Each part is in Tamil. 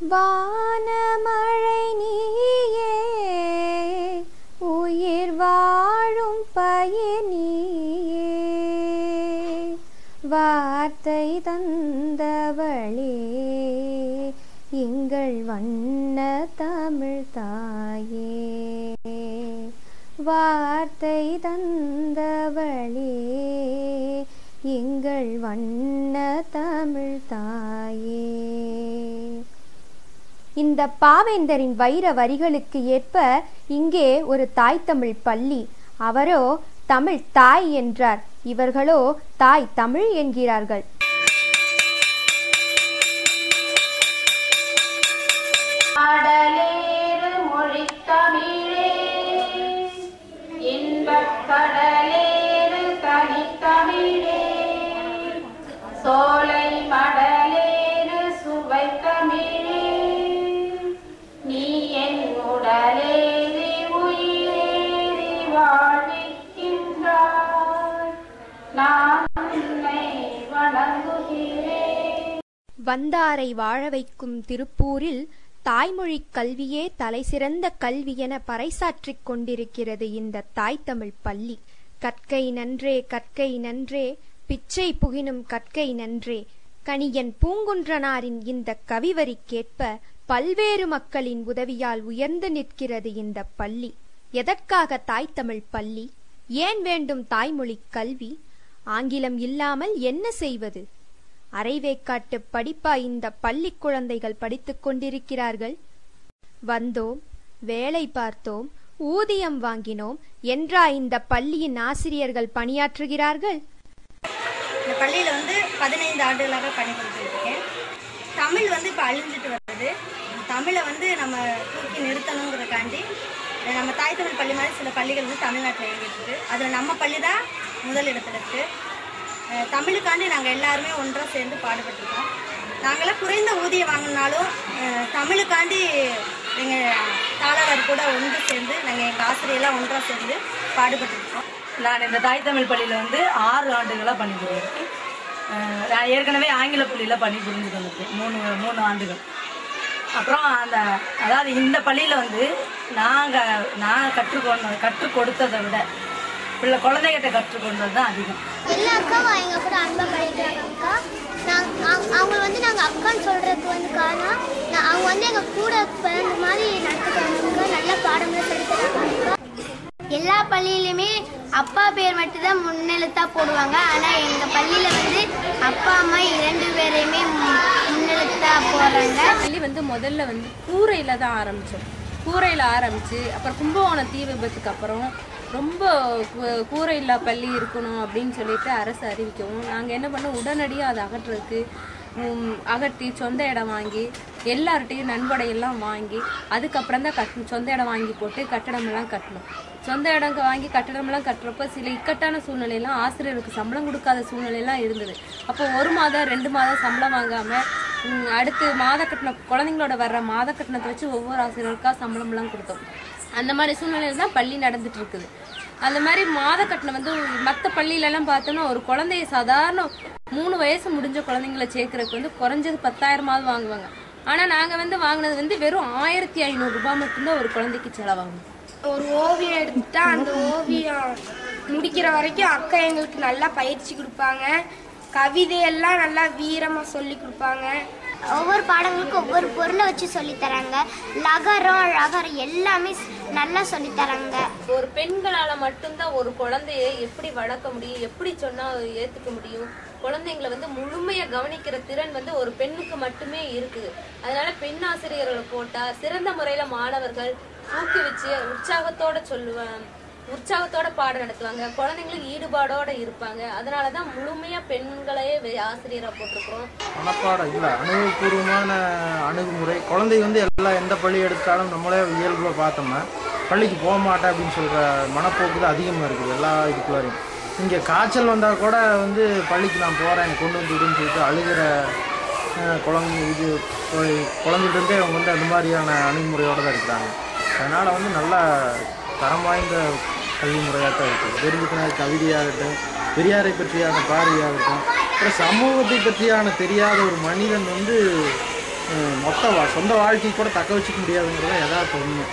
வானமழை நீயே உயிர் வாழும் பயிர் நீயே. வார்த்தை தந்தவளே எங்கள் வண்ண தமிழ் தாயே. வார்த்தை தந்தவளே எங்கள் வண்ண தமிழ் தாயே. இந்த பாவேந்தரின் வைர வரிகளுக்கு ஏற்ப இங்கே ஒரு தாய் தமிழ் பள்ளி. அவரோ தமிழ் தாய் என்றார். இவர்களோ தாய் தமிழ் என்கிறார்கள். கடலேறு தனித்தமிழே. சோலை மடலேறு வந்தாரை வாழ வைக்கும் திருப்பூரில் தாய்மொழிக் கல்வியே தலைசிறந்த கல்வி என பறைசாற்றிக் கொண்டிருக்கிறது இந்த தாய் தமிழ் பள்ளி. கற்கை நன்றே கற்கை நன்றே பிச்சை புகினும் கற்கை நன்றே. கணியன் பூங்குன்றனாரின் இந்த கவிவரிக்கேற்ப பல்வேறு மக்களின் உதவியால் உயர்ந்து நிற்கிறது இந்த பள்ளி. எதற்காக தாய் தமிழ் பள்ளி? ஏன் வேண்டும் தாய்மொழிக் கல்வி? ஆங்கிலம் இல்லாமல் என்ன செய்வது? அரைவேக்காட்டு படிப்பா இந்த பள்ளி குழந்தைகள் படித்துக் கொண்டிருக்கிறார்கள்? வந்தோம் வேலை பார்த்தோம் ஊதியம் வாங்கினோம். என்றா இந்த பள்ளியின் ஆசிரியர்கள் பணியாற்றுகிறார்கள்? இந்த பள்ளியில் வந்து பதினைந்து ஆண்டுகளாக பணிபுரிஞ்சிருக்கேன் தமிழ் வந்து இப்போ அழிஞ்சிட்டு வருது. தமிழை வந்து நம்ம தூக்கி நிறுத்தணுங்கிறதுக்காண்டி நம்ம தாய் தமிழ் பள்ளி மாதிரி சில பள்ளிகள் வந்து தமிழ்நாட்டில் இயங்கிட்டு இருக்கு. அதில் நம்ம பள்ளி தான் முதல் இடத்துல இருக்கு. தமிழுக்காண்டி நாங்கள் எல்லாருமே ஒன்றாக சேர்ந்து பாடுபட்டுருக்கோம். நாங்களாம் குறைந்த ஊதியம் வாங்கினாலும் தமிழுக்காண்டி எங்கள் தாளர் கூட ஒன்று சேர்ந்து நாங்கள் எங்கள் ஆசிரியெல்லாம் ஒன்றாக சேர்ந்து பாடுபட்டுருக்கோம். நான் இந்த தாய் தமிழ் பள்ளியில் வந்து ஆறு ஆண்டுகளாக பண்ணிக்கிறேன் நான் ஏற்கனவே ஆங்கில பள்ளியில் பணிபுரிஞ்சுட்டு வந்திருக்கேன் மூணு மூணு ஆண்டுகள். அப்புறம் அந்த அதாவது இந்த பள்ளியில் வந்து நாங்கள் நான் கற்றுக்கொண்ட கற்றுக் கொடுத்ததை விட பிள்ளை குழந்தைகிட்ட கற்றுக்கொண்டது தான் அதிகம். எல்லா அக்காவும் எங்க கூட அன்பா படிக்கிறாங்க அக்கா. அவங்க- வந்து நாங்கள் அக்கான்னு சொல்றதுக்கு வந்து காரணம் நான் அவங்க வந்து எங்க கூட பிறந்த மாதிரி நடத்துக்கிறாங்க நல்ல பாடம்லாம் சொல்லி தராங்க எல்லா பள்ளியிலுமே அப்பா பேர் மட்டும் தான் முன்னெழுத்தா போடுவாங்க. ஆனா எங்க பள்ளியில வந்து அப்பா அம்மா இரண்டு பேரையுமே மு- முன்னெழுத்தா போடுறாங்க பள்ளி வந்து முதல்ல வந்து கூரையில் தான் ஆரம்பித்தோம் கூரையில் ஆரம்பித்து அப்புறம் கும்பகோணம் தீ விபத்துக்கு அப்புறம் ரொம்ப கூரை இல்லா பள்ளி இருக்கணும் அப்படின்னு சொல்லிட்டு அரசு அறிவிக்கவும் நாங்கள் என்ன பண்ணோம் உடனடியாக அதை அகற்றுறதுக்கு அகட்டி அகற்றி சொந்த இடம் வாங்கி எல்லார்ட்டையும் நன்கொடையெல்லாம் வாங்கி அதுக்கப்புறம் தான் கட் சொந்த இடம் வாங்கி போட்டு கட்டடமெல்லாம் கட்டணும். சொந்த இடம் வாங்கி கட்டடமெல்லாம் கட்டுறப்ப சில இக்கட்டான சூழ்நிலையெல்லாம் ஆசிரியருக்கு சம்பளம் கொடுக்காத சூழ்நிலையெல்லாம் இருந்தது. அப்போ ஒரு மாதம் ரெண்டு மாதம் சம்பளம் வாங்காமல் அடுத்து மாத கட்டணம் குழந்தைங்களோட வர்ற மாத கட்டணத்தை வச்சு ஒவ்வொரு ஆசிரியருக்கா சம்பளம்லாம் கொடுத்தோம். அந்த மாதிரி சூழ்நிலையில் தான் பள்ளி நடந்துட்டு இருக்குது. அந்த மாதிரி மாத கட்டணம் வந்து மற்ற பள்ளியிலலாம் பார்த்தோம்னா ஒரு குழந்தைய சாதாரண மூணு வயசு முடிஞ்ச குழந்தைங்கள சேர்க்கறதுக்கு வந்து குறைஞ்சது பத்தாயிரமாவது வாங்குவாங்க. ஆனால் நாங்கள் வந்து வாங்கினது வந்து வெறும் ஆயிரத்தி ஐநூறுரூபா மட்டும்தான் ஒரு குழந்தைக்கு செலவாகும். ஒரு ஓவியம் எடுத்துட்டா அந்த ஓவியம் முடிக்கிற வரைக்கும் அக்கா எங்களுக்கு நல்லா பயிற்சி கொடுப்பாங்க. கவிதையெல்லாம் நல்லா வீரமாக சொல்லி கொடுப்பாங்க. ஒவ்வொரு பாடங்களுக்கும் ஒவ்வொரு பொருளை வச்சு சொல்லித் தராங்க லகரம் லகரம் எல்லாமே நல்லா சொல்லித் தராங்க ஒரு பெண்களால மட்டும்தான் ஒரு குழந்தைய எப்படி வளர்க்க முடியும் எப்படி சொன்னா ஏத்துக்க முடியும்? குழந்தைங்களை வந்து முழுமையாக கவனிக்கிற திறன் வந்து ஒரு பெண்ணுக்கு மட்டுமே இருக்குது அதனால பெண் ஆசிரியர்களை போட்டா சிறந்த முறையில மாணவர்கள் ஊக்குவிச்சு உற்சாகத்தோட சொல்லுவேன் உற்சாகத்தோட பாடம் நடத்துவாங்க. குழந்தைங்களுக்கு ஈடுபாடோட இருப்பாங்க. அதனாலதான் முழுமையா பெண்களையே வே- ஆசிரியரா போட்டிருக்கிறோம். மனப்பாடம் இல்லை அணுகுபூர்வமான அணுகுமுறை. குழந்தை வந்து எல்லா எந்த பள்ளி எடுத்தாலும் நம்மளே இயல்புல பார்த்தோம்னா பள்ளிக்கு போக மாட்டேன் அப்படின்னு சொல்கிற மனப்போக்கு தான் அதிகமாக இருக்குது எல்லா இதுக்குள்ளாரையும். இங்கே காய்ச்சல் வந்தால் கூட வந்து பள்ளிக்கு நான் போகிறேன் கொண்டு வந்து விடுன்னு சொல்லிட்டு அழுகிற குழந்தை இது குழந்தைகிட்டே அவங்க வந்து அந்த மாதிரியான அணுகுமுறையோடு தான் இருக்கிறாங்க. அதனால் வந்து நல்லா தரம் வாய்ந்த கல்வி முறையாகத்தான் இருக்குது தெரிஞ்சுக்கிற கவிதையாகட்டும் பெரியாரை பற்றியான பார்வையாகட்டும் அப்புறம் சமூகத்தை பற்றியான தெரியாத ஒரு மனிதன் வந்து மொத்த சொந்த வாழ்க்கையை கூட தக்க வச்சுக்க முடியாதுங்கிறத எதாவது உண்மை.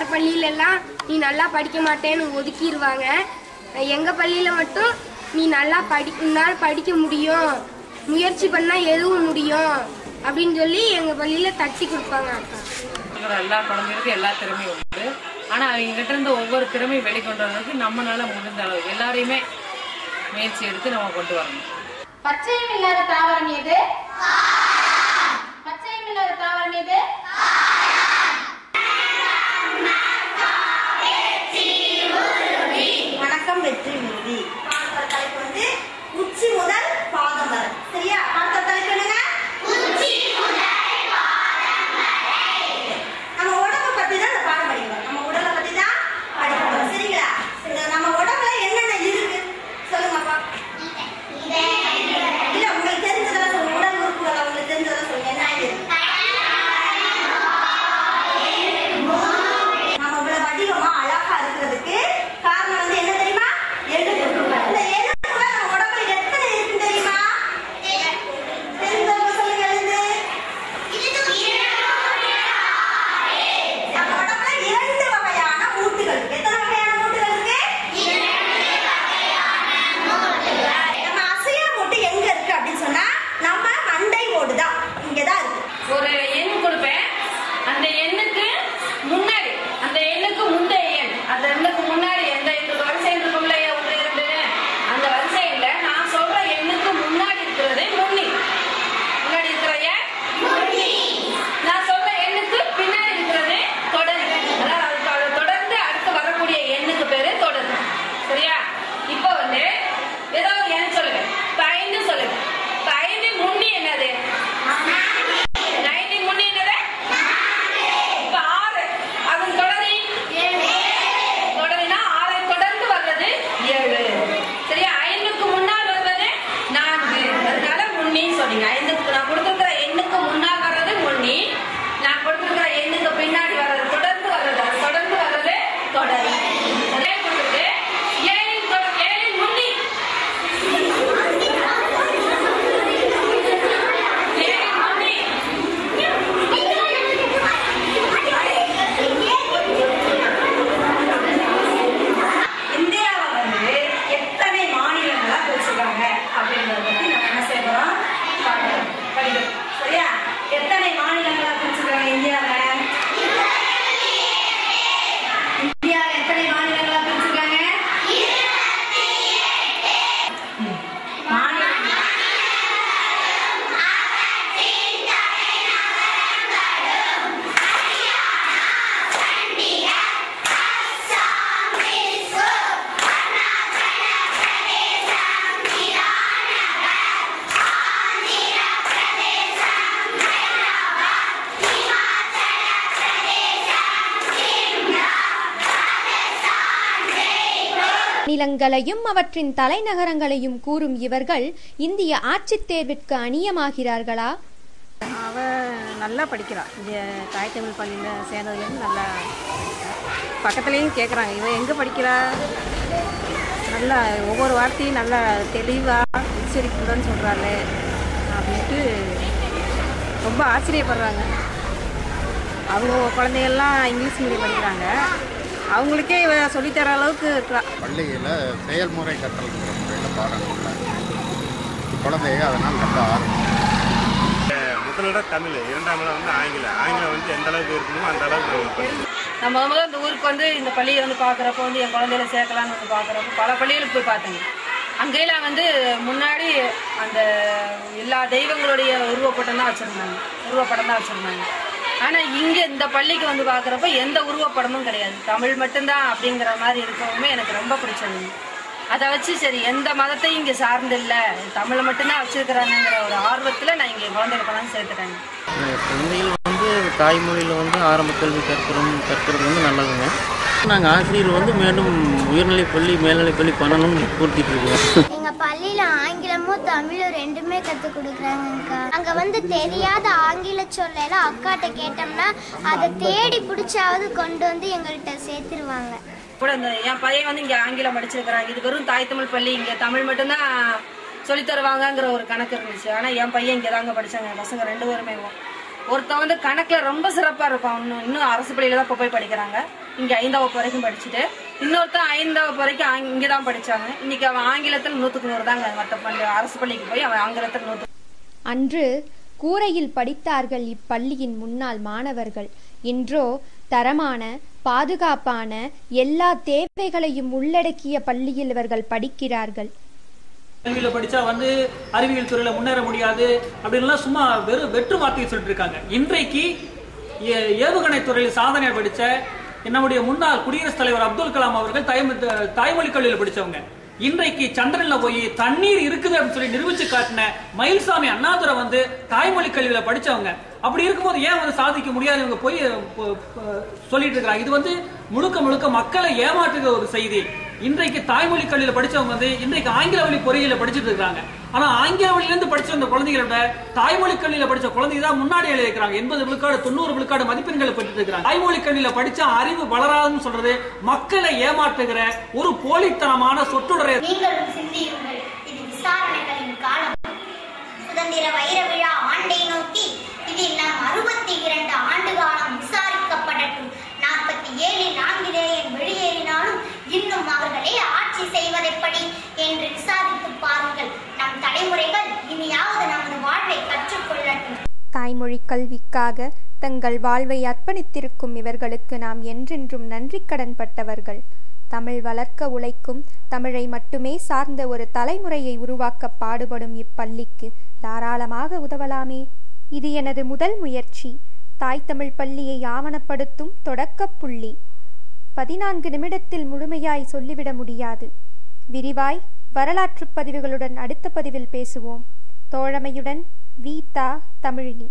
வேறு பள்ளியிலலாம் நீ நல்லா படிக்க மாட்டேன்னு ஒதுக்கிடுவாங்க எங்கள் பள்ளியில் மட்டும் நீ நல்லா படி உன்னால் படிக்க முடியும். முயற்சி பண்ணால் எதுவும் முடியும். அப்படின்னு சொல்லி எங்கள் பள்ளியில் தட்டி கொடுப்பாங்க. அக்கா எல்லா குழந்தைகளுக்கும் எல்லா திறமையும் உண்டு. ஆனால் அவங்ககிட்ட இருந்த ஒவ்வொரு திறமையும் வெளிக்கொண்டு வரதுக்கு நம்மளால முடிந்த அளவு எல்லாரையுமே முயற்சி எடுத்து நம்ம கொண்டு வரணும். பச்சையும் இல்லாத தாவரம் எது? பச்சையும் இல்லாத தாவரம் எது? மாநிலங்களையும் அவற்றின் தலைநகரங்களையும் கூறும் இவர்கள் இந்திய ஆட்சித் தேர்விற்கு அணியமாகிறார்களா? அவ நல்லா படிக்கிறாள் இந்த தாய் தமிழ் பள்ளியில் சேர்ந்ததுலேருந்து நல்லா பக்கத்துலேயும் கேட்குறாங்க இவன் எங்கே படிக்கிறா? நல்லா ஒவ்வொரு வார்த்தையும் நல்லா தெளிவாக உச்சரிப்புடன் சொல்கிறாளே அப்படின்ட்டு ரொம்ப ஆச்சரியப்படுறாங்க. அவங்க குழந்தைகள்லாம் இங்கிலீஷ் மீடியம் படிக்கிறாங்க. அவங்களுக்கே இவ சொல்லித்தர அளவுக்கு இருக்கிறா பள்ளியில் செயல்முறை கற்றல்ங்கிற முறையில் பாடங்கள்ல குழந்தைங்க அதனால் ரொம்ப ஆர்வம் முதலிடம் தமிழ் இரண்டாம் இடம் வந்து ஆங்கிலம். ஆங்கிலம் வந்து எந்த அளவுக்கு இருக்கணுமோ அந்த அளவுக்கு நம்ம முதல்ல இந்த ஊருக்கு வந்து இந்த பள்ளியை வந்து பார்க்குறப்போ வந்து என் குழந்தையில சேர்க்கலான்னு வந்து பார்க்குறப்போ பல பள்ளிகளுக்கு போய் பார்த்தேங்க அங்கெல்லாம் வந்து முன்னாடி அந்த எல்லா தெய்வங்களுடைய உருவப்படம் தான் வச்சுருந்தாங்க. உருவப்படம் தான் வச்சுருந்தாங்க. ஆனால் இங்கே இந்த பள்ளிக்கு வந்து பார்க்குறப்ப எந்த உருவப்படமும் கிடையாது. தமிழ் மட்டும்தான் அப்படிங்கிற மாதிரி இருக்கவுமே எனக்கு ரொம்ப பிடிச்சது அதை வச்சு சரி எந்த மதத்தையும் இங்கே சார்ந்து இல்லை. தமிழை மட்டும்தான் வச்சிருக்கிறாங்கிற ஒரு ஆர்வத்தில் நான் இங்கே குழந்தைகள் கொண்டாந்து சேர்த்துட்டேங்க குழந்தைகள் வந்து தாய்மொழியில் வந்து ஆரம்ப கல்வி கற்கிறோம் கற்கிறது வந்து நல்லதுங்க. நாங்கள் ஆசிரியர் வந்து மேலும் உயர்நிலைப் பள்ளி மேல்நிலைப் பள்ளி பண்ணணும்னு கூட்டிகிட்டு இருக்கோம். பள்ளியில ஆங்கிலமும் தமிழும் ரெண்டுமே கத்து கொடுக்குறாங்கக்கா. அங்க வந்து தெரியாத ஆங்கில சொல்லலாம் அக்காட்ட கேட்டோம்னா அதை தேடி பிடிச்சாவது கொண்டு வந்து எங்கள்கிட்ட சேர்த்துருவாங்க. கூட இந்த என் பையன் வந்து இங்கே ஆங்கிலம் படிச்சிருக்கிறாங்க இது வெறும் தாய் தமிழ் பள்ளி இங்கே தமிழ் மட்டும்தான் சொல்லி தருவாங்கங்கிற ஒரு கணக்கு இருந்துச்சு. ஆனால் என் பையன் இங்கே தாங்க படிச்சாங்க. பசங்க ரெண்டு பேருமே ஒருத்தன் வந்து கணக்கில் ரொம்ப சிறப்பாக இருப்பான். இன்னும் இன்னும் அரசு பள்ளியில தான் போய் படிக்கிறாங்க. இங்கே ஐந்தாம் வகுப்பு வரைக்கும் படிச்சுட்டு இன்னொருத்தன் ஐந்தாம் வகுப்பு வரைக்கும் இங்கே தான் படிச்சாங்க. இன்னைக்கு அவன் ஆங்கிலத்தில் நூற்றுக்கு நூறு தாங்க. மற்ற பள்ளி அரசு பள்ளிக்கு போய் அவன் ஆங்கிலத்தில் நூற்று அன்று கூரையில் படித்தார்கள் இப்பள்ளியின் முன்னாள் மாணவர்கள். இன்றோ தரமான பாதுகாப்பான எல்லா தேவைகளையும் உள்ளடக்கிய பள்ளியில் இவர்கள் படிக்கிறார்கள். கல்வியில் படிச்சா வந்து அறிவியல் துறையில முன்னேற முடியாது அப்படின்லாம் சும்மா வெறும் வெற்று வார்த்தையை சொல்லிட்டு இருக்காங்க. இன்றைக்கு ஏ- ஏவுகணை துறையில் சாதனை படிச்ச நம்முடைய முன்னாள் குடியரசுத் தலைவர் அப்துல் கலாம் அவர்கள் தாய்மொழி தாய்மொழி கல்வியில் படிச்சவங்க. இன்றைக்கு சந்திரன்ல போய் தண்ணீர் இருக்குது அப்படின்னு சொல்லி நிரூபிச்சு காட்டின மயில்சாமி அண்ணாதுரை வந்து தாய்மொழி கல்வியில படிச்சவங்க. அப்படி இருக்கும்போது ஏன் வந்து சாதிக்க முடியாது? இவங்க போய் சொல்லிட்டு இருக்கிறாங்க. இது வந்து முழுக்க முழுக்க மக்களை ஏமாற்றுகிற ஒரு செய்தி. இன்றைக்கு தாய்மொழி கல்வியில படிச்சவங்க வந்து இன்றைக்கு ஆங்கில வழி பொறியியல படிச்சுட்டு இருக்காங்க ஆனா ஆங்கில வழியிலிருந்து படிச்ச அந்த குழந்தைகளோட தாய்மொழி கல்வியில படிச்ச குழந்தைங்க தான் முன்னாடி எழுதிக்கிறாங்க எண்பது விழுக்காடு தொண்ணூறு விழுக்காடு மதிப்பெண்களை பெற்று இருக்கிறாங்க. தாய்மொழி கல்வியில படிச்ச அறிவு வளராதுன்னு சொல்றது மக்களை ஏமாற்றுகிற ஒரு போலித்தனமான சொற்றொடரை. சிந்தியுங்கள். இது விசாரணைகளின் காலம். சுதந்திர வைர விழா ஆண்டை நோக்கி இதில் அறுபத்தி இரண்டு ஆண்டு காலம் விசாரிக்கப்படட்டும். நாற்பத்தி ஏழில் ஆங்கிலேயன் வெளியேறினாலும் இன்னும் அவர்களே ஆட்சி செய்வதெப்படி என்று விசாரித்து பாருங்கள். நம் தலைமுறைகள் இனியாவது நமது வாழ்வை கற்றுக்கொள்ளட்டும். தாய்மொழி கல்விக்காக தங்கள் வாழ்வை அர்ப்பணித்திருக்கும் இவர்களுக்கு நாம் என்றென்றும் நன்றி கடன்பட்டவர்கள் தமிழ் வளர்க்க உழைக்கும் தமிழை மட்டுமே சார்ந்த ஒரு தலைமுறையை உருவாக்க பாடுபடும் இப்பள்ளிக்கு தாராளமாக உதவலாமே. இது எனது முதல் முயற்சி. தாய் தமிழ் பள்ளியை ஆவணப்படுத்தும் தொடக்கப் புள்ளி. பதினான்கு நிமிடத்தில் முழுமையாய் சொல்லிவிட முடியாது. விரிவாய் வரலாற்றுப் பதிவுகளுடன் அடுத்த பதிவில் பேசுவோம். தோழமையுடன் வீதா தமிழினி.